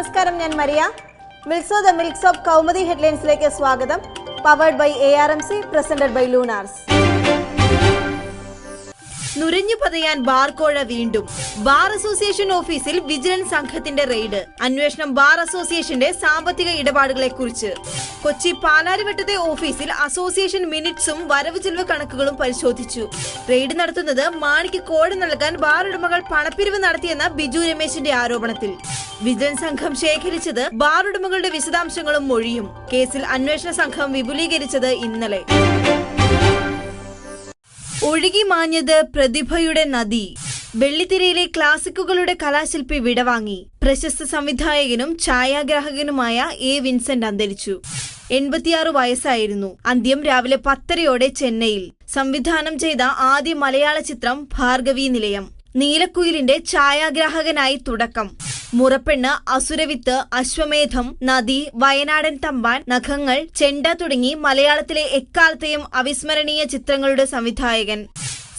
നമസ്കാരം ഞാൻ Maria. മിൽസോ the milks of Kaumudi ഹെഡ്ലൈൻസിലേക്ക് സ്വാഗതം. Powered by A R M C presented by Lunars. നുരഞ്ഞു പതയാൻ ബാർക്കോഴ വീണ്ടും. ബാർ അസോസിയേഷൻ ഓഫീസിൽ വിജിലൻസ് സംഘത്തിന്റെ റെയ്ഡ്. അന്വേഷണം ബാർ അസോസിയേഷന്റെ സാമ്പത്തിക ഇടപാടുകളെ കുറിച്ച് കൊച്ചി പാലാരിവട്ടത്തെ ഓഫീസിൽ അസോസിയേഷൻ മിനിറ്റ്സും വരവ് ചെലവ് കണക്കുകളും പരിശോധിച്ചു. റെയ്ഡ് നടത്തുന്നത് മാണിക്ക് കോഴ നൽകാൻ ബാർ ഉടമകൾ പണപ്പിരിവ് നടത്തിയെന്ന ബിജു രമേശിന്റെ ആരോപണത്തിൽ. വിജിലൻസ് സംഘം ശേഖരിച്ചത് ബാർ ഉടമകളുടെ വിശദാംശങ്ങളും മൊഴിയും. കേസിൽ അന്വേഷണ സംഘം വിപുലീകരിച്ചത് ഇന്നലെ. ഒഴുകി മാഞ്ഞത് പ്രതിഭയുടെ നദി. വെള്ളിത്തിരയിലെ ക്ലാസിക്കുകളുടെ കലാശില്പി വിടവാങ്ങി. പ്രശസ്ത സംവിധായകനും ഛായാഗ്രാഹകനുമായ എ. വിൻസെന്റ് അന്തരിച്ചു. എൺപത്തിയാറ് വയസ്സായിരുന്നു. അന്ത്യം രാവിലെ പത്തരയോടെ ചെന്നൈയിൽ. സംവിധാനം ചെയ്ത ആദ്യ മലയാള ചിത്രം ഭാർഗവി നിലയം. നീലക്കുയിലിന്റെ ഛായാഗ്രാഹകനായി തുടക്കം. മുറപ്പെണ്ണ് അസുരവിത്ത് അശ്വമേധം നദി വയനാടൻ തമ്പാൻ നഖങ്ങൾ ചെണ്ട തുടങ്ങി മലയാളത്തിലെ എക്കാലത്തെയും അവിസ്മരണീയ ചിത്രങ്ങളുടെ സംവിധായകൻ.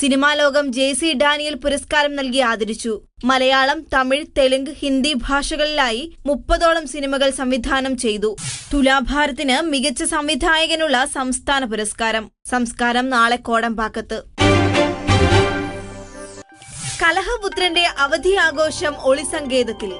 സിനിമാ ലോകം ജെ സി ഡാനിയൽ പുരസ്കാരം നൽകി ആദരിച്ചു. മലയാളം തമിഴ് തെലുങ്ക് ഹിന്ദി ഭാഷകളിലായി മുപ്പതോളം സിനിമകൾ സംവിധാനം ചെയ്തു. തുലാഭാരത്തിന് മികച്ച സംവിധായകനുള്ള സംസ്ഥാന പുരസ്കാരം. സംസ്കാരം നാളെ കോടമ്പാക്കത്ത്. കലഹപുത്രന്റെ അവധി ആഘോഷം ഒളിസങ്കേതത്തിൽ.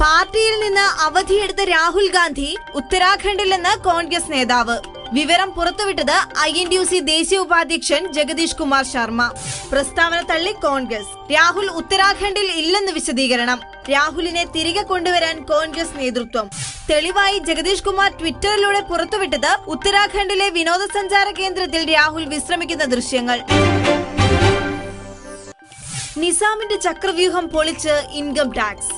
പാർട്ടിയിൽ നിന്ന് അവധിയെടുത്ത രാഹുൽ ഗാന്ധി ഉത്തരാഖണ്ഡിൽ നിന്ന് കോൺഗ്രസ് നേതാവ്. വിവരം പുറത്തുവിട്ടത് I N D U C ദേശീയ ഉപാധ്യക്ഷൻ ജഗദീഷ് കുമാർ ശർമ്മ. പ്രസ്താവന തള്ളി കോൺഗ്രസ്. രാഹുൽ ഉത്തരാഖണ്ഡിൽ ഇല്ലെന്ന് വിശദീകരണം. രാഹുലിനെ തിരികെ കൊണ്ടുവരാൻ കോൺഗ്രസ് നേതൃത്വം. തെളിവായി ജഗദീഷ് കുമാർ ട്വിറ്ററിലൂടെ പുറത്തുവിട്ടത് ഉത്തരാഖണ്ഡിലെ വിനോദസഞ്ചാര കേന്ദ്രത്തിൽ രാഹുൽ വിശ്രമിക്കുന്ന ദൃശ്യങ്ങൾ. നിസാമിന്റെ ചക്രവ്യൂഹം പൊളിച്ച് ഇൻകം ടാക്സ്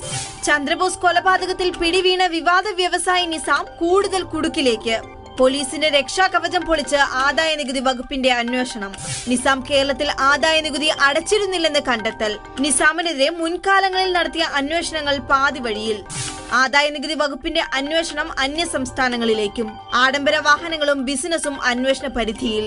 ചന്ദ്രബോസ് കൊലപാതകത്തിൽ പിടിവീണ വിവാദ വ്യവസായി നിസാം കൂടുതൽ കുടുക്കിലേക്ക്. പോലീസിന്റെ രക്ഷാകവചം പൊളിച്ച് ആദായ നികുതി വകുപ്പിന്റെ അന്വേഷണം. നിസാം കേരളത്തിൽ ആദായ നികുതി അടച്ചിരുന്നില്ലെന്ന് കണ്ടെത്തൽ. നിസാമിനെതിരെ മുൻകാലങ്ങളിൽ നടത്തിയ അന്വേഷണങ്ങൾ പാതി വഴിയിൽ. ആദായ നികുതി വകുപ്പിന്റെ അന്വേഷണം അന്യ സംസ്ഥാനങ്ങളിലേക്കും ആഡംബര വാഹനങ്ങളും ബിസിനസും അന്വേഷണ പരിധിയിൽ.